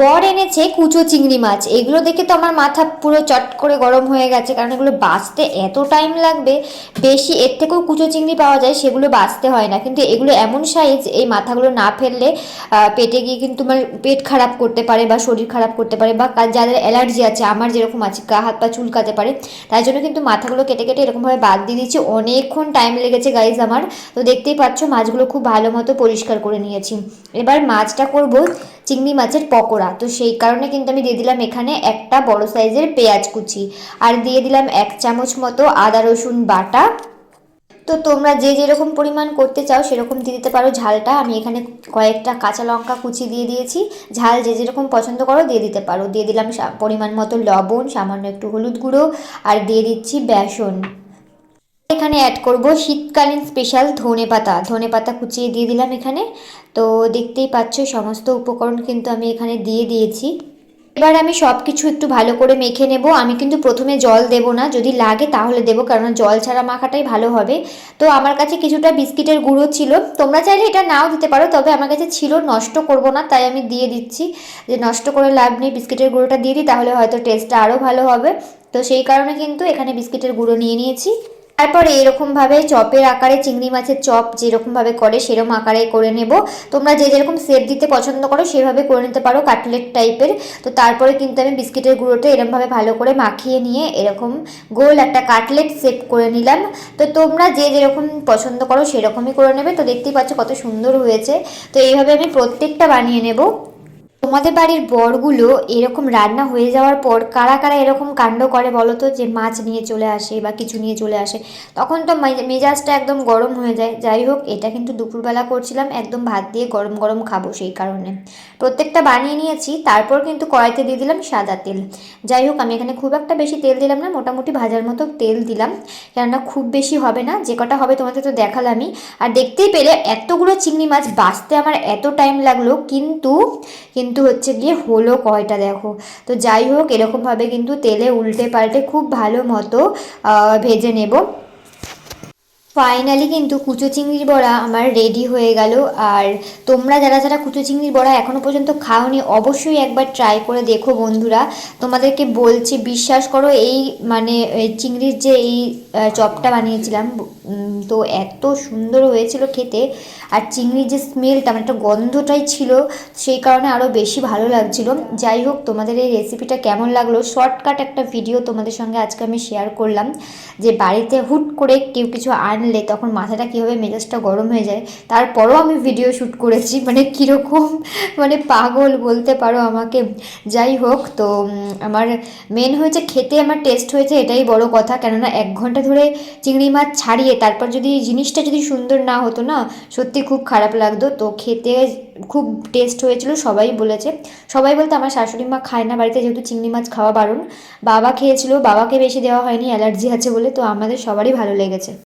বর এনেছে কুচো চিংড়ি মাছ। এগুলো দেখে তো আমার মাথা পুরো চট করে গরম হয়ে গেছে, কারণ এগুলো বাঁচতে এত টাইম লাগবে। বেশি এর থেকেও কুচো চিংড়ি পাওয়া যায়, সেগুলো বাঁচতে হয় না। কিন্তু এগুলো এমন সাইজ এই মাথাগুলো না ফেললে পেটে গিয়ে কিন্তু আমার পেট খারাপ করতে পারে বা শরীর খারাপ করতে পারে বা যাদের অ্যালার্জি আছে, আমার যেরকম আছে, গা, হাত, পা চুলকাতে পারে তাই জন্য কিন্তু মাথাগুলো কেটে কেটে এরকমভাবে বাদ দিয়ে দিচ্ছি। অনেকক্ষণ টাইম লেগেছে গাইজ আমার। তো দেখতেই পাচ্ছ, মাছগুলো খুব ভালো মতো পরিষ্কার করে নিয়েছি। এবার মাছটা করব চিংড়ি মাছের পকোড়া। তো সেই কারণে কিন্তু আমি দিয়ে দিলাম এখানে একটা বড় সাইজের পেঁয়াজ কুচি। আর দিয়ে দিলাম এক চামচ মতো আদা রসুন বাটা। তো তোমরা যে যেরকম পরিমাণ করতে চাও সেরকম দিয়ে দিতে পারো ঝালটা। আমি এখানে কয়েকটা কাঁচা লঙ্কা কুচি দিয়ে দিয়েছি। ঝাল যে যেরকম পছন্দ করো দিয়ে দিতে পারো। দিয়ে দিলাম পরিমাণ মতো লবণ, সামান্য একটু হলুদ গুঁড়ো। আর দিয়ে দিচ্ছি বেসন। এখানে অ্যাড করব শীতকালীন স্পেশাল ধনে পাতা ধনে পাতা কুচিয়ে দিয়ে দিলাম এখানে। তো দেখতেই পাচ্ছ, সমস্ত উপকরণ কিন্তু আমি এখানে দিয়ে দিয়েছি। এবার আমি সব কিছু একটু ভালো করে মেখে নেব। আমি কিন্তু প্রথমে জল দেব না। যদি লাগে তাহলে দেবো, কারণ জল ছাড়া মাখাটাই ভালো হবে। তো আমার কাছে কিছুটা বিস্কিটের গুঁড়ো ছিল। তোমরা চাইলে এটা নাও দিতে পারো, তবে আমার কাছে ছিল, নষ্ট করব না, তাই আমি দিয়ে দিচ্ছি। যে নষ্ট করে লাভ নেই, বিস্কিটের গুঁড়োটা দিয়ে দিই, তাহলে হয়তো টেস্টটা আরও ভালো হবে। তো সেই কারণে কিন্তু এখানে বিস্কিটের গুঁড়ো নিয়ে নিয়েছি। তারপরে এরকমভাবে চপের আকারে চিংড়ি মাছের চপ যেরকমভাবে করে সেরকম আকারে করে নেব। তোমরা যে যেরকম সেপ দিতে পছন্দ করো, সেভাবে করে নিতে পারো কাটলেট টাইপের তো তারপরে কিন্তু আমি বিস্কিটের গুঁড়োটা এরকমভাবে ভালো করে মাখিয়ে নিয়ে এরকম গোল একটা কাটলেট সেপ করে নিলাম। তো তোমরা যে যেরকম পছন্দ করো, সেরকমই করে নেবে। তো দেখতেই পাচ্ছ কত সুন্দর হয়েছে। তো এইভাবে আমি প্রত্যেকটা বানিয়ে নেব। তোমাদের বাড়ির বরগুলো এরকম রান্না হয়ে যাওয়ার পর কারা কারা এরকম কাণ্ড করে বলো তো? যে মাছ নিয়ে চলে আসে বা কিছু নিয়ে চলে আসে। তখন তো মেজাজটা একদম গরম হয়ে যায়। যাই হোক, এটা কিন্তু দুপুরবেলা করছিলাম। একদম ভাত দিয়ে গরম গরম খাব সেই কারণে। প্রত্যেকটা বানিয়ে নিয়েছি, তারপর কিন্তু কড়াইতে দিয়ে দিলাম সাদা তেল। যাই হোক, আমি এখানে খুব একটা বেশি তেল দিলাম না, মোটামুটি ভাজার মতো তেল দিলাম। কেননা খুব বেশি হবে না, যে কটা হবে তোমাদের তো দেখালামই। আর দেখতেই পেলে, এতগুলো চিংড়ি মাছ বাঁচতে আমার এত টাইম লাগল। কিন্তু কিন্তু হচ্ছে গিয়ে হলো কয়টা দেখো। তো যাই হোক, এরকমভাবে কিন্তু তেলে উল্টে পাল্টে খুব ভালো মতো ভেজে নেব। ফাইনালি কিন্তু কুচো চিংড়ির বড়া আমার রেডি হয়ে গেল। আর তোমরা যারা যারা কুচো চিংড়ির বড়া এখনও পর্যন্ত খাওনি, অবশ্যই একবার ট্রাই করে দেখো বন্ধুরা। তোমাদেরকে বলছি, বিশ্বাস করো, এই মানে চিংড়ির যে এই চপটা বানিয়েছিলাম তো এত সুন্দর হয়েছিল খেতে। আর চিংড়ির যে স্মেলটা মানে একটা গন্ধটাই ছিল, সেই কারণে আরও বেশি ভালো লাগছিল। যাই হোক, তোমাদের এই রেসিপিটা কেমন লাগল? শর্টকাট একটা ভিডিও তোমাদের সঙ্গে আজকে আমি শেয়ার করলাম, যে বাড়িতে হুট করে কেউ কিছু আনলে তখন মাথাটা কীভাবে মেজাজটা গরম হয়ে যায়, তারপরও আমি ভিডিও শ্যুট করেছি। মানে কীরকম মানে পাগল বলতে পারো আমাকে। যাই হোক, তো আমার মেন হয়েছে খেতে, আমার টেস্ট হয়েছে এটাই বড় কথা। কেননা এক ঘণ্টা ধরে চিংড়ি মাছ ছাড়িয়ে, তারপর যদি জিনিসটা যদি সুন্দর না হতো না, সত্যি খুব খারাপ লাগতো। তো খেতে খুব টেস্ট হয়েছিল, সবাই বলেছে। সবাই বলতে আমার শাশুড়ি মা খায় না বাড়িতে, যেহেতু চিংড়ি মাছ খাওয়া বারণ। বাবা খেয়েছিল, বাবাকে বেশি দেওয়া হয়নি, অ্যালার্জি আছে বলে, তো আমাদের সবারই ভালো লেগেছে।